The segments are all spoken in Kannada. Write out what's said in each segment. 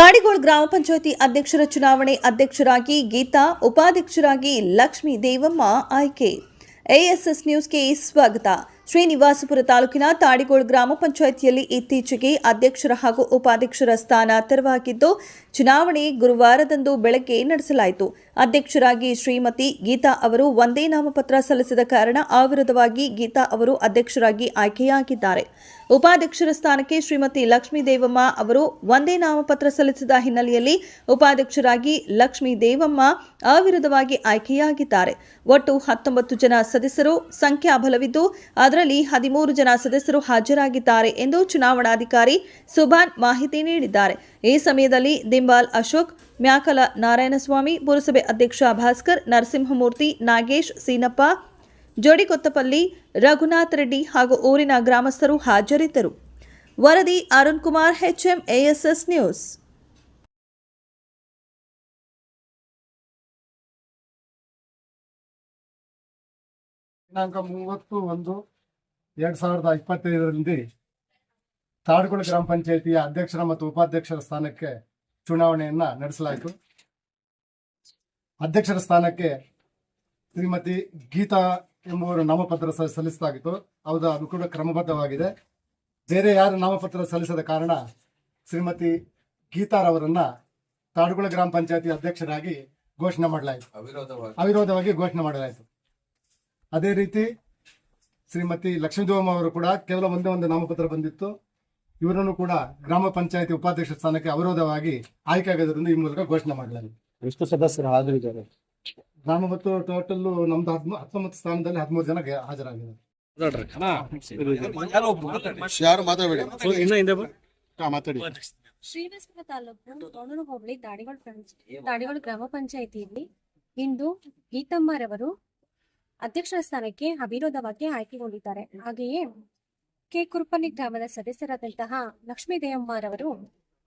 ತಾಡಿಗೋಳ್ ಗ್ರಾಮ ಪಂಚಾಯತಿ ಅಧ್ಯಕ್ಷರ ಚುನಾವಣೆ ಅಧ್ಯಕ್ಷರಾಗಿ ಗೀತಾ ಉಪಾಧ್ಯಕ್ಷರಾಗಿ ಲಕ್ಷ್ಮೀ ದೇವಮ್ಮ ಆಯ್ಕೆ. ಎಎಸ್ಎಸ್ ನ್ಯೂಸ್ಗೆ ಸ್ವಾಗತ. ಶ್ರೀನಿವಾಸಪುರ ತಾಲೂಕಿನ ತಾಡಿಗೋಳ್ ಗ್ರಾಮ ಪಂಚಾಯಿತಿಯಲ್ಲಿ ಇತ್ತೀಚೆಗೆ ಅಧ್ಯಕ್ಷರ ಹಾಗೂ ಉಪಾಧ್ಯಕ್ಷರ ಸ್ಥಾನ ತೆರವಾಗಿದ್ದು, ಚುನಾವಣೆ ಗುರುವಾರದಂದು ಬೆಳಗ್ಗೆ ನಡೆಸಲಾಯಿತು. ಅಧ್ಯಕ್ಷರಾಗಿ ಶ್ರೀಮತಿ ಗೀತಾ ಅವರು ಒಂದೇ ನಾಮಪತ್ರ ಸಲ್ಲಿಸಿದ ಕಾರಣ ಅವಿರೋಧವಾಗಿ ಗೀತಾ ಅವರು ಅಧ್ಯಕ್ಷರಾಗಿ ಆಯ್ಕೆಯಾಗಿದ್ದಾರೆ. ಉಪಾಧ್ಯಕ್ಷರ ಸ್ಥಾನಕ್ಕೆ ಶ್ರೀಮತಿ ಲಕ್ಷ್ಮೀ ದೇವಮ್ಮ ಅವರು ಒಂದೇ ನಾಮಪತ್ರ ಸಲ್ಲಿಸಿದ ಹಿನ್ನೆಲೆಯಲ್ಲಿ ಉಪಾಧ್ಯಕ್ಷರಾಗಿ ಲಕ್ಷ್ಮೀ ದೇವಮ್ಮ ಅವಿರೋಧವಾಗಿ ಆಯ್ಕೆಯಾಗಿದ್ದಾರೆ. ಒಟ್ಟು ಹತ್ತೊಂಬತ್ತು ಜನ ಸದಸ್ಯರು ಸಂಖ್ಯಾಬಲವಿದ್ದು ಅದರಲ್ಲಿ ಹದಿಮೂರು ಜನ ಸದಸ್ಯರು ಹಾಜರಾಗಿದ್ದಾರೆ ಎಂದು ಚುನಾವಣಾಧಿಕಾರಿ ಸುಭಾನ್ ಮಾಹಿತಿ ನೀಡಿದ್ದಾರೆ. ಈ ಸಮಯದಲ್ಲಿ ದಿಂಬಾಲ್ ಅಶೋಕ್, ಮ್ಯಾಕಲ ನಾರಾಯಣಸ್ವಾಮಿ, ಪುರಸಭೆ ಅಧ್ಯಕ್ಷ ಭಾಸ್ಕರ್, ನರಸಿಂಹಮೂರ್ತಿ, ನಾಗೇಶ್, ಸೀನಪ್ಪ, ಜೋಡಿಕೊತ್ತಪಲ್ಲಿ ರಘುನಾಥ್ ರೆಡ್ಡಿ ಹಾಗೂ ಊರಿನ ಗ್ರಾಮಸ್ಥರು ಹಾಜರಿದ್ದರು. ವರದಿ Arun Kumar, HM ASS news. ದಿನಾಂಕ ಮೂವತ್ತು ಒಂದು ಎರಡ್ ಸಾವಿರದ ಇಪ್ಪತ್ತೈದರಲ್ಲಿ ತಾಡ್ಗೋಳ ಗ್ರಾಮ ಪಂಚಾಯಿತಿಯ ಅಧ್ಯಕ್ಷರ ಮತ್ತು ಉಪಾಧ್ಯಕ್ಷರ ಸ್ಥಾನಕ್ಕೆ ಚುನಾವಣೆಯನ್ನ ನಡೆಸಲಾಯಿತು. ಅಧ್ಯಕ್ಷರ ಸ್ಥಾನಕ್ಕೆ ಶ್ರೀಮತಿ ಗೀತಾ ಎಂಬುವರು ನಾಮಪತ್ರ ಸಲ್ಲಿಸಲಾಗಿತ್ತು ಹೌದು ಅದು ಕೂಡ ಕ್ರಮಬದ್ಧವಾಗಿದೆ. ಬೇರೆ ಯಾರು ನಾಮಪತ್ರ ಸಲ್ಲಿಸದ ಕಾರಣ ಶ್ರೀಮತಿ ಗೀತಾರವರನ್ನ ತಾಡ್ಗೋಳ ಗ್ರಾಮ ಪಂಚಾಯತಿ ಅಧ್ಯಕ್ಷರಾಗಿ ಘೋಷಣೆ ಮಾಡಲಾಯಿತು. ಅವಿರೋಧವಾಗಿ ಘೋಷಣೆ ಮಾಡಲಾಯಿತು. ಅದೇ ರೀತಿ ಶ್ರೀಮತಿ ಲಕ್ಷ್ಮೀದೇವಮ್ಮ ಅವರು ಕೂಡ ಕೇವಲ ಒಂದೇ ಒಂದು ನಾಮಪತ್ರ ಬಂದಿತ್ತು. ಇವರನ್ನು ಕೂಡ ಗ್ರಾಮ ಪಂಚಾಯತಿ ಉಪಾಧ್ಯಕ್ಷ ಸ್ಥಾನಕ್ಕೆ ಅವಿರೋಧವಾಗಿ ಆಯ್ಕೆ ಆಗಿದ್ದರಿಂದ ಈ ಮೂಲಕ ಘೋಷಣೆ ಮಾಡಲಾಗಿದೆ. ಎಷ್ಟು ಸದಸ್ಯರು ಹಾಜರಿದ್ದಾರೆ? ನಾನು ಮತ್ತು ಟೋಟಲ್ ನಮ್ದು ಹದ್ಮೂ ಹತ್ತೊಂಬತ್ತು ಸ್ಥಾನದಲ್ಲಿ ಹದಿಮೂರು ಜನ ಹಾಜರಾಗಿದ್ದಾರೆ. ಯಾರು ಮಾತಾಡಬೇಡಿ. ಇನ್ನ ಹಿಂದೆ ಬಾ. ಮಾತಾಡಿ. ಶ್ರೀನಿವಾಸಪುರ ತಾಲೂಕು ಹೋಬಳಿ ತಾಡಿಗೋಳ ದಾಡಿಗೋಳ್ ಗ್ರಾಮ ಪಂಚಾಯತಿಯಲ್ಲಿ ಇಂದು ಗೀತಮ್ಮರವರು ಅಧ್ಯಕ್ಷರ ಸ್ಥಾನಕ್ಕೆ ಅವಿರೋಧವಾಗಿ ಆಯ್ಕೆಗೊಂಡಿದ್ದಾರೆ. ಹಾಗೆಯೇ ಕೆ. ಕುರುಪಲ್ಲಿ ಗ್ರಾಮದ ಸದಸ್ಯರಾದಂತಹ ಲಕ್ಷ್ಮೀ ದೇವಮ್ಮರವರು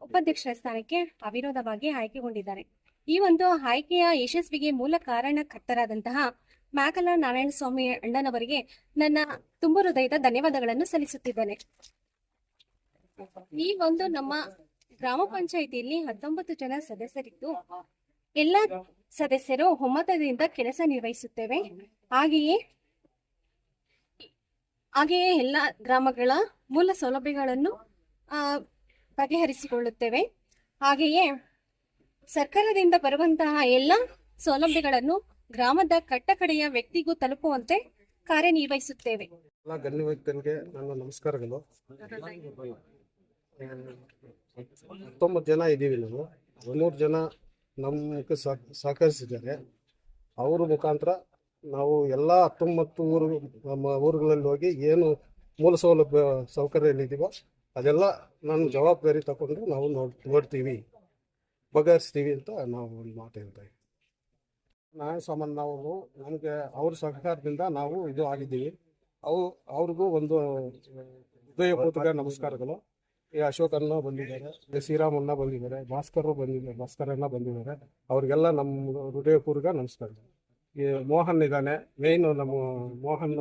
ಉಪಾಧ್ಯಕ್ಷರ ಸ್ಥಾನಕ್ಕೆ ಅವಿರೋಧವಾಗಿ ಆಯ್ಕೆಗೊಂಡಿದ್ದಾರೆ. ಈ ಒಂದು ಆಯ್ಕೆಯ ಯಶಸ್ವಿಗೆ ಮೂಲ ಕಾರಣಕರ್ತರಾದಂತಹ ಮ್ಯಾಕಲ ನಾರಾಯಣ ಸ್ವಾಮಿ ಅಣ್ಣನವರಿಗೆ ನನ್ನ ತುಂಬ ಹೃದಯದ ಧನ್ಯವಾದಗಳನ್ನು ಸಲ್ಲಿಸುತ್ತಿದ್ದೇನೆ. ಈ ಒಂದು ನಮ್ಮ ಗ್ರಾಮ ಪಂಚಾಯಿತಿಯಲ್ಲಿ ಹತ್ತೊಂಬತ್ತು ಜನ ಸದಸ್ಯರಿದ್ದು ಎಲ್ಲ ಸದಸ್ಯರು ಒಮ್ಮತದಿಂದ ಕೆಲಸ ನಿರ್ವಹಿಸುತ್ತೇವೆ. ಹಾಗೆಯೇ ಹಾಗೆಯೇ ಎಲ್ಲ ಗ್ರಾಮಗಳ ಮೂಲ ಸೌಲಭ್ಯಗಳನ್ನು ಬಗೆಹರಿಸಿಕೊಳ್ಳುತ್ತೇವೆ. ಹಾಗೆಯೇ, ಸರ್ಕಾರದಿಂದ ಬರುವಂತಹ ಎಲ್ಲ ಸೌಲಭ್ಯಗಳನ್ನು ಗ್ರಾಮದ ಕಟ್ಟಕಡೆಯ ವ್ಯಕ್ತಿಗೂ ತಲುಪುವಂತೆ ಕಾರ್ಯನಿರ್ವಹಿಸುತ್ತೇವೆ. ನಮಸ್ಕಾರಗಳು. ಹತ್ತೊಂಬತ್ತು ಜನ ಇದ್ದೀವಿ ನಾವು. ಹದಿಮೂರು ಜನ ನಮಗೆ ಸಹಕರಿಸಿದ್ದಾರೆ. ಅವ್ರ ಮುಖಾಂತರ ನಾವು ಎಲ್ಲ ಹತ್ತೊಂಬತ್ತು ಊರು, ನಮ್ಮ ಊರುಗಳಲ್ಲಿ ಹೋಗಿ ಏನು ಮೂಲ ಸೌಲಭ್ಯ, ಸೌಕರ್ಯ ಏನಿದೆಯೋ ಅದೆಲ್ಲ ನಾನು ಜವಾಬ್ದಾರಿ ತಗೊಂಡು ನಾವು ನೋಡ್, ನೋಡ್ತೀವಿ. ಬಗೆಹರಿಸ್ತೀವಿ ಅಂತ ನಾವು ಒಂದು ಮಾತು ಹೇಳ್ತಾ ನ್ಯಾಯ ಸಂಬಂಧ ನಾವು ನಮಗೆ ಅವ್ರ ಸಹಕಾರದಿಂದ ನಾವು ಇದು ಆಗಿದ್ದೀವಿ. ಅವು, ಅವ್ರಿಗೂ ಒಂದು, ಹೃದಯಪೂರ್ವಕ ನಮಸ್ಕಾರಗಳು. ಈ ಅಶೋಕನ್ನ ಬಂದಿದ್ದಾರೆ, ಈ ಶ್ರೀರಾಮಣ್ಣ ಬಂದಿದ್ದಾರೆ, ಭಾಸ್ಕರ್ ಬಂದಿದ್ದಾರೆ ಭಾಸ್ಕರನ್ನ ಬಂದಿದ್ದಾರೆ. ಅವ್ರಿಗೆಲ್ಲ ನಮ್ಮ ಹೃದಯಪೂರ್ವಕ ನಮಸ್ಕಾರ. ಈ ಮೋಹನ್ ಇದ್ದಾನೆ ಮೇಯ್ನು ನಮ್ಮ ಮೋಹನ್